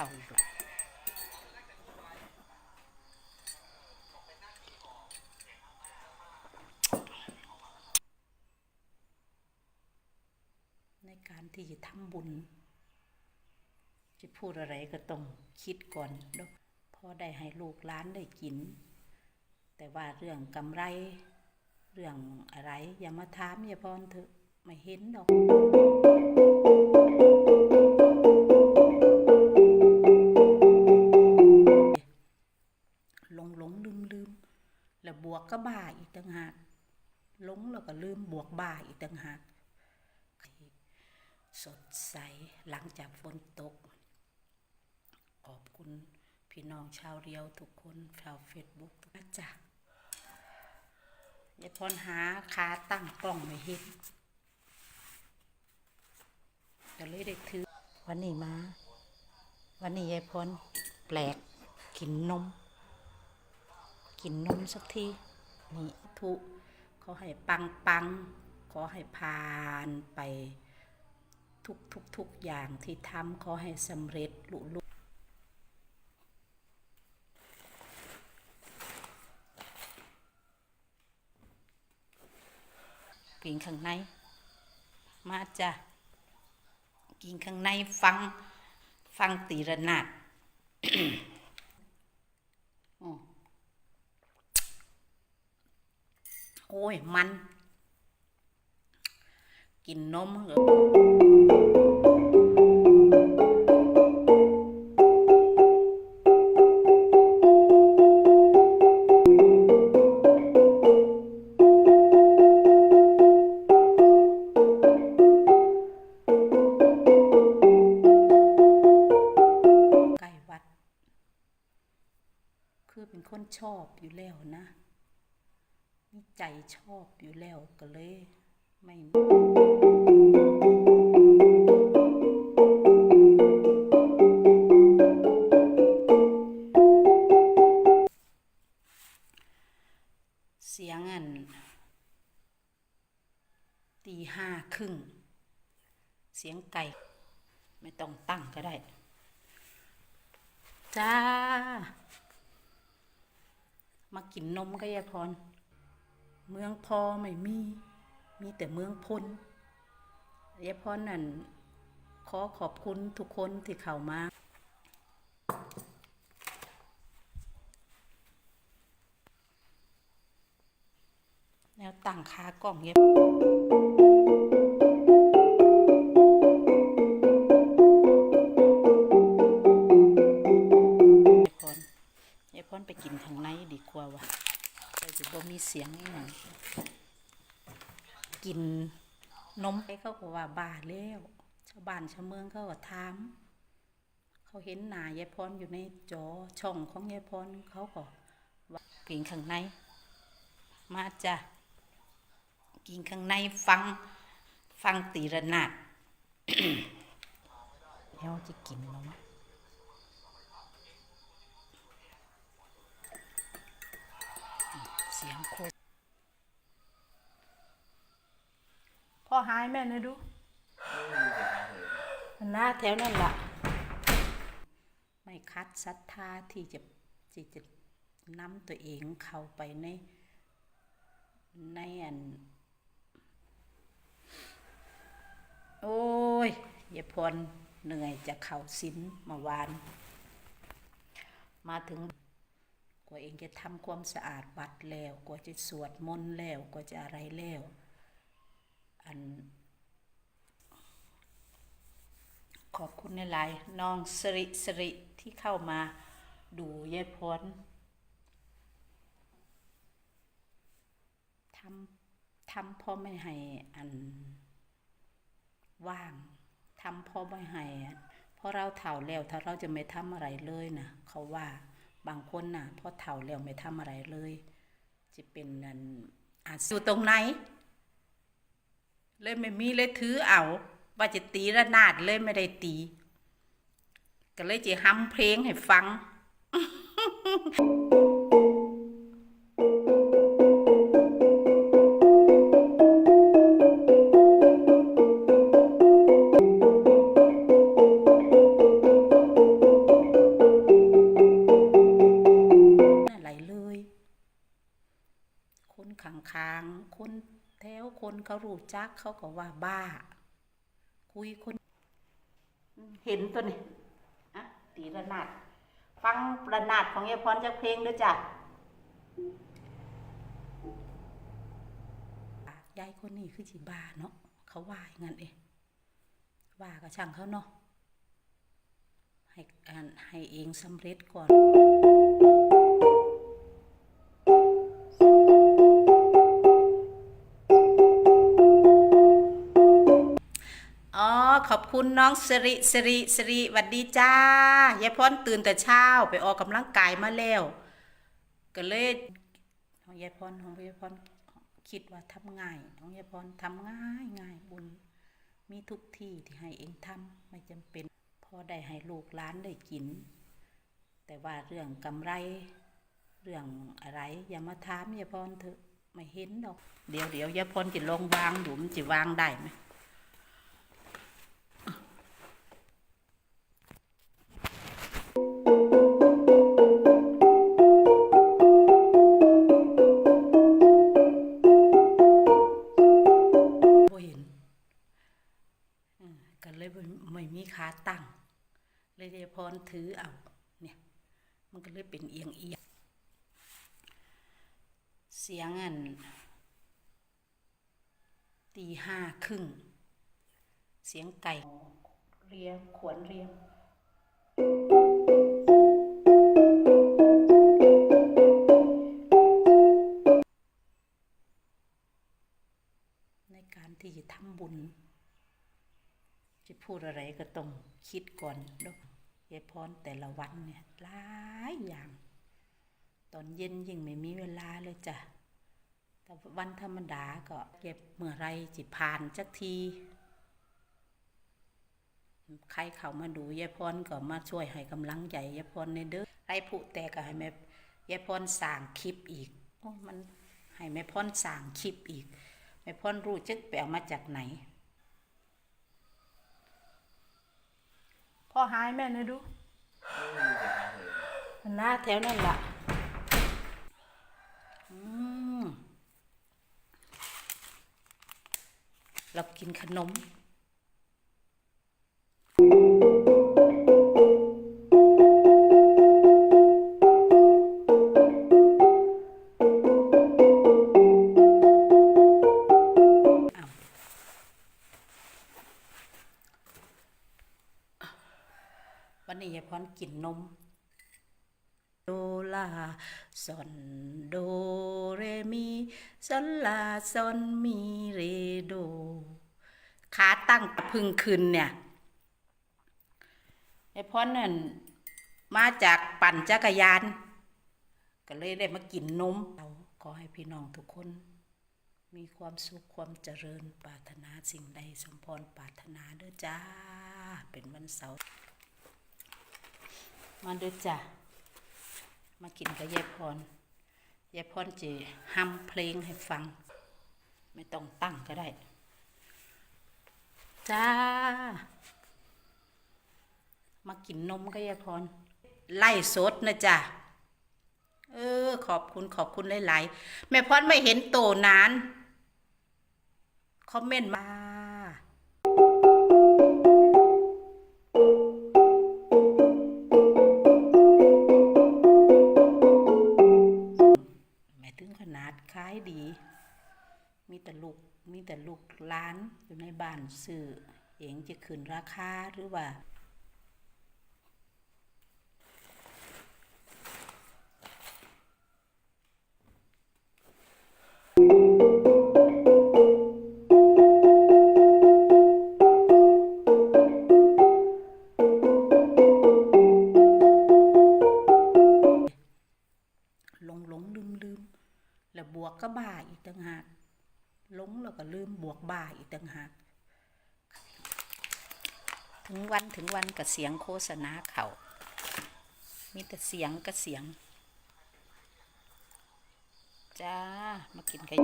ท่าอีกละในการที่จะทำบุญ จะพูดอะไรก็ต้องคิดก่อนพอได้ให้ลูกหล้านได้กิน แต่ว่าเรื่องกำไร เรื่องอะไร อย่ามาถามอย่าพรเถอะไม่เห็นดอก ก็บ้าอีกต่างหากหลงแล้วก็ลืมบวกบ้าอีกต่างหากสดใสหลังจากฝนตก ขอบคุณพี่น้องชาวเรียวทุกคนชาวเฟซบุ๊กทุกท่าจ้ะยายพรหาขาตั้งกล้องไม่เห็นก็เลยได้ถือ วันนี้มา วันนี้ยายพรแปลกกินนม กินนมสักที นี่ทุเขาให้ปังปังขอให้ผ่านไปทุกทุกทุกอย่างที่ทำขอให้สำเร็จลุลุกินข้างใน มาจ้ะกินข้างในฟัง ฟังตีระนาด อ๋อโอ้ย มัน กินนมเหรอใกล้วัดคือเป็นคนชอบอยู่แล้วนะ ใจชอบอยู่แล้วก็เลยไม่เสียงอันตีห้าครึ่ง เสียงไก่ ไม่ต้องตั้งก็ได้ จ้า มากินนมก็ยาพร เมืองพอไม่มี มีแต่เมืองพลยายพรนั่นขอขอบคุณทุกคนที่เข้ามาแนวตั้งคากล้องเย็บยายพรยาพรไปกินทางในดีกว่าวะ โบ่มีเสียงอีหยังกินนมไปเขาก็ว่าบ้าแล้วชาวบ้านชาวเมืองเขาก็ถามเขาเห็นหน้ายายพรอยู่ในจอช่องของยายพรเขาก็ว่ากินข้างใน มาจ้ะกินข้างในฟังฟังตีระนาดแล้วจะกินแล้มงเสียงโคตรพ่อหายแม่นะดูหน้าแถวนั่นละไม่คัดศรัทธาที่จะที่จะนำตัวเองเข้าไปใน ในอัน โอ้ยยายพรเหนื่อยจะเข่าสินเมาวาน มาถึง กว่าเองจะทำความสะอาดวัดแล้วกว่าจะสวดมนต์แล้วกว่าจะอะไรแล้ว อัน ขอบคุณในหลายน้องสริสริที่เข้ามาดูยายพรทำทำพ่อไม่ให้อันว่างทำพ่อไม่ให้เพราะเราเฒ่าแล้วถ้าเราจะไม่ทำอะไรเลยนะเขาว่า บางคนน่ะพอเฒ่าแล้วไม่ทำอะไรเลย จะเป็นนันอาจอยู่ตรงไหน เลยไม่มีเลยถือเอาว่าจะตีระนาดเลยไม่ได้ตี ก็เลยจะฮัมเพลงให้ฟัง รู้จักเขาก็ว่าบ้า คุยคนอืมเห็นตัวนี้อะตีระนาดฟังระนาดของยายพรจากเพลงด้วยจ้ะยายคนนี้คือจีบ้าเนาะเขาว่าอย่างนั้นเองว่าก็ช่างเขาเนาะให้อ่านให้เองสำเร็จก่อน คุณน้องสิริสิริสิริหวัดดีจ้ายายพรตื่นแต่เช้าไปออกกำลังกายมาแล้ว ก็เลยของยายพรของยายพรคิดว่าทำง่ายของยายพรทำง่ายง่ายบุญ มีทุกที่ที่ให้เองทำไม่จำเป็นพอได้ให้ลูกหลานได้กิน แต่ว่าเรื่องกำไร เรื่องอะไรอย่ามาถามยายพรเถอะไม่เห็นดอก เดี๋ยวเดี๋ยวยายพรจะลองวางดูมันจะวางได้ไหม เสียงอันตีห้าครึ่ง เสียงไก่ เรียงขวนเรียงในการที่จะทำบุญ จะพูดอะไรก็ต้องคิดก่อนดอกยายพรแต่ละวันเนี่ยหลายอย่าง ตอนเย็นยิ่งไม่มีเวลาเลยจ้ะ แต่วันธรรมดาก็เก็บเมื่อไรจิผ่านจักที ใครเข้ามาดูยายพรก็มาช่วยให้กำลังใจยายพรในเด้อไรผู้แต่ก็ให้แม่ยายพรสั่งคลิปอีกโอ้ยมันให้แม่พรสั่งคลิปอีกแม่พรรู้จึกไปเอามาจากไหนพ่อหายแม่นะดูหน้าแถวนั่นล่ะอืม เรากินขนมวันนี้ยายพรกินนม ลาซอนโดเรมีซอนลาซอนมีเรโดขาตั้งพึ่งคืนเนี่ยยายพรนั่นมาจากปั่นจักรยาน ก็เลยได้มากินนมเราขอให้พี่น้องทุกคน มีความสุขความเจริญปรารถนาสิ่งใดสมพรปรารถนาเด้อจ้า เป็นวันเสาร์มาเด้อจ้า มากินกับยายพรยายพรจะฮัมเพลงให้ฟัง ไม่ต้องตั้งก็ได้ จ้า มากินนมกับยายพร ไล่สดนะจ้ะเออ ขอบคุณขอบคุณหลาย ๆ แม่พรไม่เห็นโตนาน คอมเมนต์มา แต่ลูกร้านอยู่ในบ้านซื้อเองจะขึ้นราคาหรือว่าหลงหลงลืมลืมแล้วบวกก็บ้าอีกต่างหาก ลงแล้วก็ลืมบวกบ้าอีกต่างหาก ถึงวันถึงวันกับเสียงโฆษณาเขามีแต่เสียงกับเสียง จ้า มากินกัน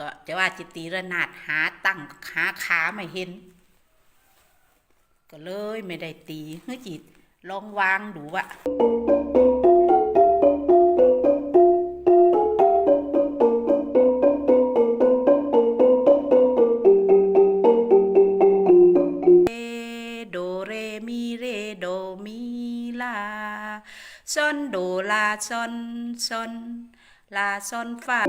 ก็จะว่าจิตีระนาดหาตั้งหาขาไม่เห็น ก็เลยไม่ได้ตีเฮ้ยจิต ลองวางดูวะโดเรมีเรโดมีลาซอนโดลาซอนซอนลาซอนฟา